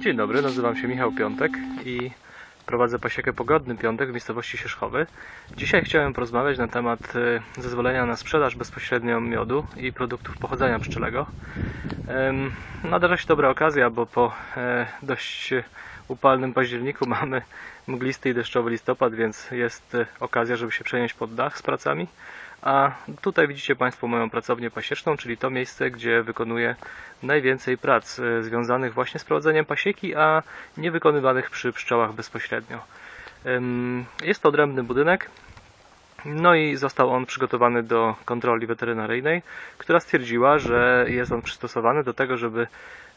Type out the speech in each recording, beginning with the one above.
Dzień dobry, nazywam się Michał Piątek i prowadzę pasiekę Pogodny Piątek w miejscowości Sierzchowy. Dzisiaj chciałem porozmawiać na temat e, zezwolenia na sprzedaż bezpośrednio miodu i produktów pochodzenia pszczelego. Nadarza się dobra okazja, bo po e, dość upalnym październiku mamy mglisty i deszczowy listopad, więc jest e, okazja, żeby się przenieść pod dach z pracami. A tutaj widzicie Państwo moją pracownię pasieczną, czyli to miejsce, gdzie wykonuję najwięcej prac e, związanych właśnie z prowadzeniem pasieki, a nie wykonywanych przy pszczołach bezpośrednio. Jest to odrębny budynek, no i został on przygotowany do kontroli weterynaryjnej, która stwierdziła, że jest on przystosowany do tego, żeby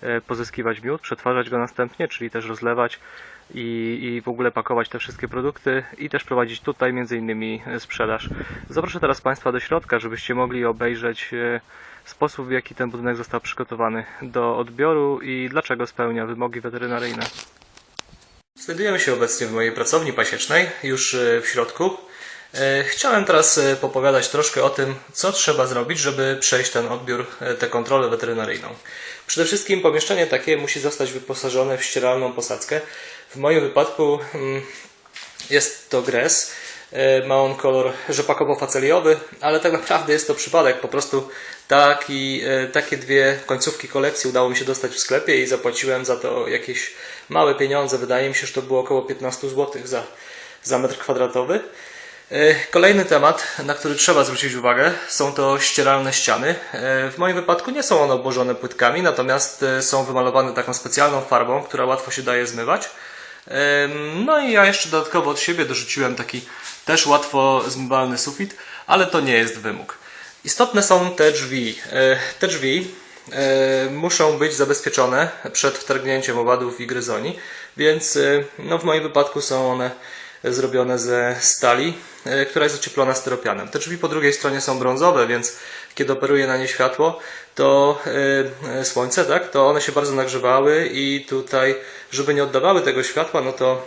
e, pozyskiwać miód, przetwarzać go następnie, czyli też rozlewać i, i w ogóle pakować te wszystkie produkty i też prowadzić tutaj między innymi e, sprzedaż. Zaproszę teraz Państwa do środka, żebyście mogli obejrzeć e, sposób, w jaki ten budynek został przygotowany do odbioru i dlaczego spełnia wymogi weterynaryjne. Znajdujemy się obecnie w mojej pracowni pasiecznej, już e, w środku. E, Chciałem teraz e, popowiadać troszkę o tym, co trzeba zrobić, żeby przejść ten odbiór, e, tę kontrolę weterynaryjną. Przede wszystkim pomieszczenie takie musi zostać wyposażone w ścieralną posadzkę. W moim wypadku mm, jest to gres. Ma on kolor rzepakowo-faceliowy, ale tak naprawdę jest to przypadek. Po prostu taki, takie dwie końcówki kolekcji udało mi się dostać w sklepie i zapłaciłem za to jakieś małe pieniądze. Wydaje mi się, że to było około 15 zł za, za metr kwadratowy. E, Kolejny temat, na który trzeba zwrócić uwagę, są to ścieralne ściany. E, W moim wypadku nie są one obłożone płytkami, natomiast e, są wymalowane taką specjalną farbą, która łatwo się daje zmywać. No i ja jeszcze dodatkowo od siebie dorzuciłem taki też łatwo zmywalny sufit, ale to nie jest wymóg. Istotne są te drzwi. Te drzwi muszą być zabezpieczone przed wtargnięciem owadów i gryzoni, więc no, w moim wypadku są one zrobione ze stali, e, która jest ocieplona styropianem. Te drzwi po drugiej stronie są brązowe, więc kiedy operuje na nie światło, to e, e, słońce, tak, to one się bardzo nagrzewały i tutaj, żeby nie oddawały tego światła, no to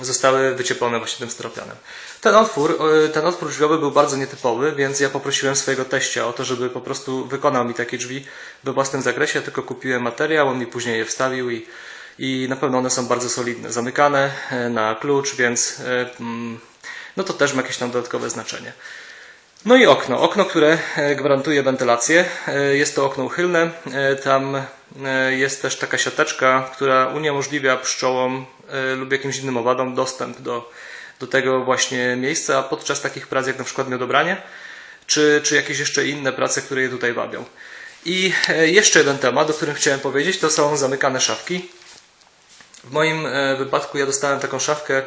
zostały wycieplone właśnie tym styropianem. Ten otwór, ten otwór drzwiowy był bardzo nietypowy, więc ja poprosiłem swojego teścia o to, żeby po prostu wykonał mi takie drzwi we własnym zakresie. Ja tylko kupiłem materiał, on mi później je wstawił i, i na pewno one są bardzo solidne. Zamykane e, na klucz, więc e, mm, no to też ma jakieś tam dodatkowe znaczenie. No i okno. Okno, które e, gwarantuje wentylację. Jest to okno uchylne. Tam jest też taka siateczka, która uniemożliwia pszczołom lub jakimś innym owadom dostęp do, do tego właśnie miejsca podczas takich prac jak na przykład miodobranie, czy, czy jakieś jeszcze inne prace, które je tutaj wabią. I jeszcze jeden temat, o którym chciałem powiedzieć, to są zamykane szafki. W moim e, wypadku ja dostałem taką szafkę,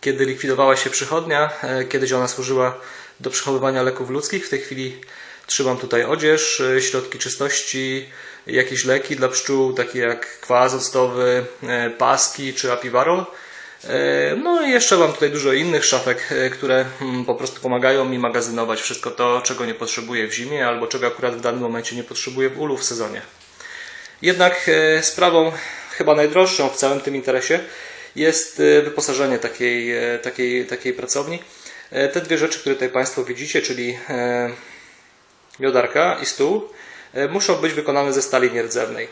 kiedy likwidowała się przychodnia. E, Kiedyś ona służyła do przechowywania leków ludzkich. W tej chwili trzymam tutaj odzież, e, środki czystości, jakieś leki dla pszczół, takie jak kwas octowy, paski czy apiwarol. No i jeszcze mam tutaj dużo innych szafek, które mm, po prostu pomagają mi magazynować wszystko to, czego nie potrzebuję w zimie, albo czego akurat w danym momencie nie potrzebuję w ulu w sezonie. Jednak sprawą chyba najdroższą w całym tym interesie jest e, wyposażenie takiej, e, takiej, takiej pracowni. E, Te dwie rzeczy, które tutaj Państwo widzicie, czyli miodarka i stół, muszą być wykonane ze stali nierdzewnej.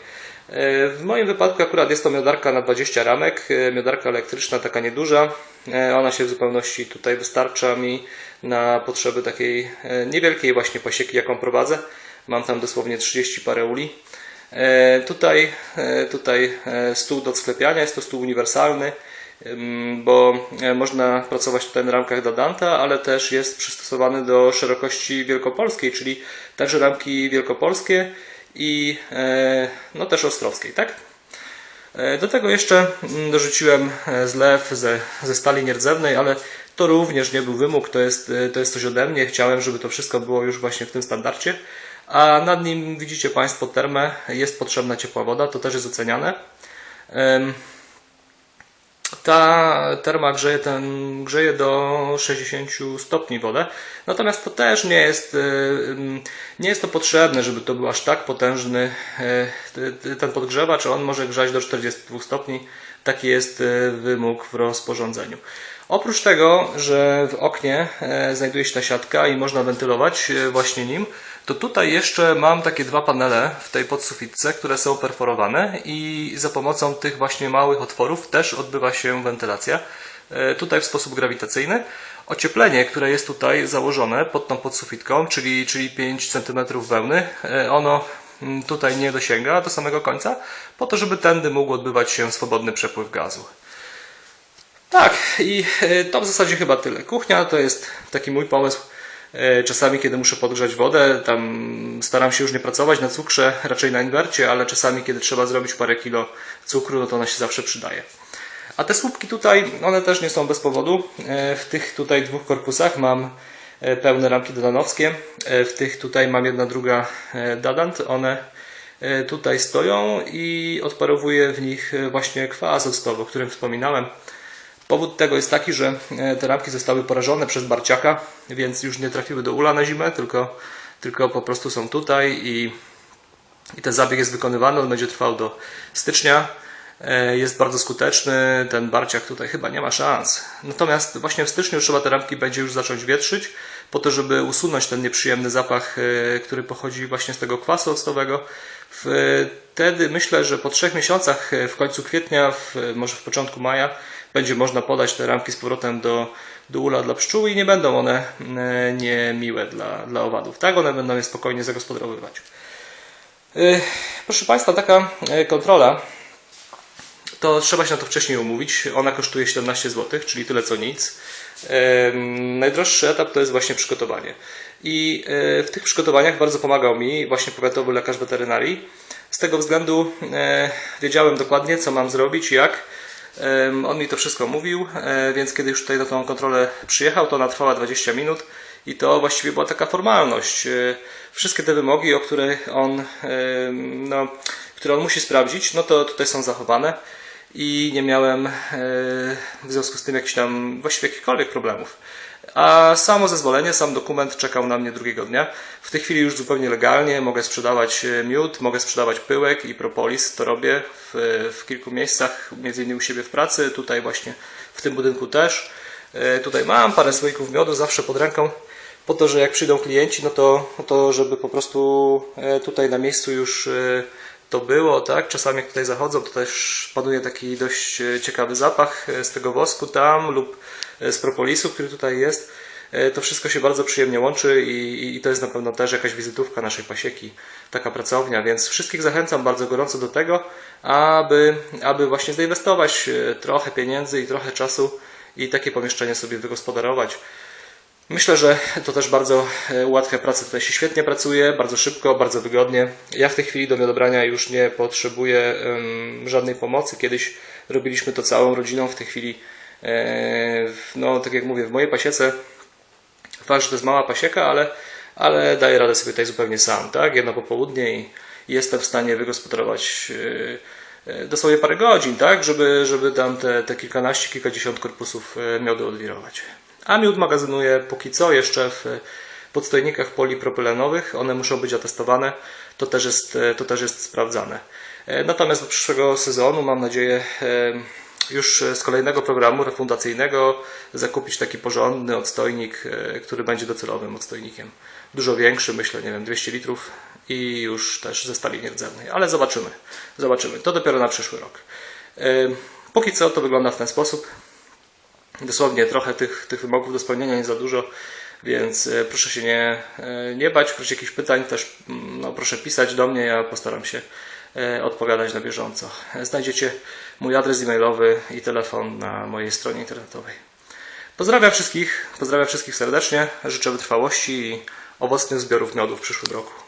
W moim wypadku akurat jest to miodarka na 20 ramek, miodarka elektryczna, taka nieduża. Ona się w zupełności tutaj wystarcza mi na potrzeby takiej niewielkiej właśnie pasieki, jaką prowadzę. Mam tam dosłownie 30 parę uli. E, Tutaj, e, tutaj e, stół do sklepiania, jest to stół uniwersalny, bo można pracować tutaj na ramkach Dadanta, ale też jest przystosowany do szerokości wielkopolskiej, czyli także ramki wielkopolskie i no też ostrowskiej, tak? Do tego jeszcze mm, dorzuciłem zlew ze, ze stali nierdzewnej, ale to również nie był wymóg, to jest, to jest coś ode mnie. Chciałem, żeby to wszystko było już właśnie w tym standardzie. A nad nim widzicie Państwo termę, jest potrzebna ciepła woda, to też jest oceniane. Ta terma grzeje, ten, grzeje do 60 stopni wodę, natomiast to też nie jest, e, nie jest to potrzebne, żeby to był aż tak potężny e, ten podgrzewacz, on może grzać do 42 stopni, taki jest e, wymóg w rozporządzeniu. Oprócz tego, że w oknie e, znajduje się ta siatka i można wentylować e, właśnie nim, to tutaj jeszcze mam takie dwa panele w tej podsufitce, które są perforowane i za pomocą tych właśnie małych otworów też odbywa się wentylacja. E, Tutaj w sposób grawitacyjny. Ocieplenie, które jest tutaj założone pod tą podsufitką, czyli, czyli 5 cm wełny, ono mm, tutaj nie dosięga do samego końca, po to, żeby tędy mógł odbywać się swobodny przepływ gazu. Tak, i e, to w zasadzie chyba tyle. Kuchnia to jest taki mój pomysł. E, Czasami, kiedy muszę podgrzać wodę, tam staram się już nie pracować na cukrze, raczej na inwercie, ale czasami, kiedy trzeba zrobić parę kilo cukru, no to ona się zawsze przydaje. A te słupki tutaj, one też nie są bez powodu. E, W tych tutaj dwóch korpusach mam pełne ramki dadanowskie. W tych tutaj mam jedna, druga dadant. One tutaj stoją i odparowuję w nich właśnie kwas octowy, o którym wspominałem. Powód tego jest taki, że e, te ramki zostały porażone przez barciaka, więc już nie trafiły do ula na zimę, tylko, tylko po prostu są tutaj i, i ten zabieg jest wykonywany. On będzie trwał do stycznia. E, Jest bardzo skuteczny. Ten barciak tutaj chyba nie ma szans. Natomiast właśnie w styczniu trzeba te ramki będzie już zacząć wietrzyć, po to, żeby usunąć ten nieprzyjemny zapach, e, który pochodzi właśnie z tego kwasu octowego. Wtedy myślę, że po trzech miesiącach, w końcu kwietnia, w, może w początku maja, będzie można podać te ramki z powrotem do, do ula dla pszczół i nie będą one e, niemiłe dla, dla owadów. Tak, one będą je spokojnie zagospodarowywać. E, Proszę Państwa, taka e, kontrola to trzeba się na to wcześniej umówić. Ona kosztuje 17 zł, czyli tyle co nic. Najdroższy etap to jest właśnie przygotowanie. I w tych przygotowaniach bardzo pomagał mi właśnie powiatowy lekarz weterynarii. Z tego względu wiedziałem dokładnie, co mam zrobić, jak. On mi to wszystko mówił, e, więc kiedy już tutaj na tą kontrolę przyjechał, to ona trwała 20 minut i to właściwie była taka formalność. E, Wszystkie te wymogi, o które on, no, które on musi sprawdzić, no to tutaj są zachowane i nie miałem e, w związku z tym jakichś tam właściwie jakichkolwiek problemów. A samo zezwolenie, sam dokument czekał na mnie drugiego dnia. W tej chwili już zupełnie legalnie mogę sprzedawać e, miód, mogę sprzedawać pyłek i propolis. To robię w, w kilku miejscach, między innymi u siebie w pracy, tutaj właśnie w tym budynku też. E, Tutaj mam parę słoików miodu zawsze pod ręką, po to, że jak przyjdą klienci, no to, to żeby po prostu e, tutaj na miejscu już to było, tak? Czasami jak tutaj zachodzą, to też panuje taki dość e, ciekawy zapach e, z tego wosku tam lub e, z propolisu, który tutaj jest. To wszystko się bardzo przyjemnie łączy i, i to jest na pewno też jakaś wizytówka naszej pasieki, taka pracownia, więc wszystkich zachęcam bardzo gorąco do tego, aby, aby właśnie zainwestować trochę pieniędzy i trochę czasu i takie pomieszczenie sobie wygospodarować. Myślę, że to też bardzo e, ułatwia pracę. Tutaj się świetnie pracuje, bardzo szybko, bardzo wygodnie. Ja w tej chwili do miodobrania już nie potrzebuję żadnej pomocy. Kiedyś robiliśmy to całą rodziną, w tej chwili, e, no tak jak mówię, w mojej pasiece, fakt, że to jest mała pasieka, ale, ale daję radę sobie tutaj zupełnie sam, tak? Jedno popołudnie i jestem w stanie wygospodarować e, dosłownie parę godzin, tak? Żeby, żeby tam te, te kilkanaście, kilkadziesiąt korpusów miodu odwirować. A miód magazynuję póki co jeszcze w podstojnikach polipropylenowych. One muszą być atestowane. To też jest, e, to też jest sprawdzane. E, Natomiast do przyszłego sezonu mam nadzieję e, już z kolejnego programu refundacyjnego zakupić taki porządny odstojnik, e, który będzie docelowym odstojnikiem. Dużo większy, myślę, nie wiem, 200 litrów i już też ze stali nierdzewnej. Ale zobaczymy. Zobaczymy. To dopiero na przyszły rok. E, Póki co to wygląda w ten sposób. Dosłownie trochę tych, tych wymogów do spełnienia nie za dużo, więc e, proszę się nie, e, nie bać. Proszę jakichś pytań też mm, no, proszę pisać do mnie, ja postaram się e, odpowiadać na bieżąco. Znajdziecie mój adres e-mailowy i telefon na mojej stronie internetowej. Pozdrawiam wszystkich, pozdrawiam wszystkich serdecznie, życzę wytrwałości i owocnych zbiorów miodu w przyszłym roku.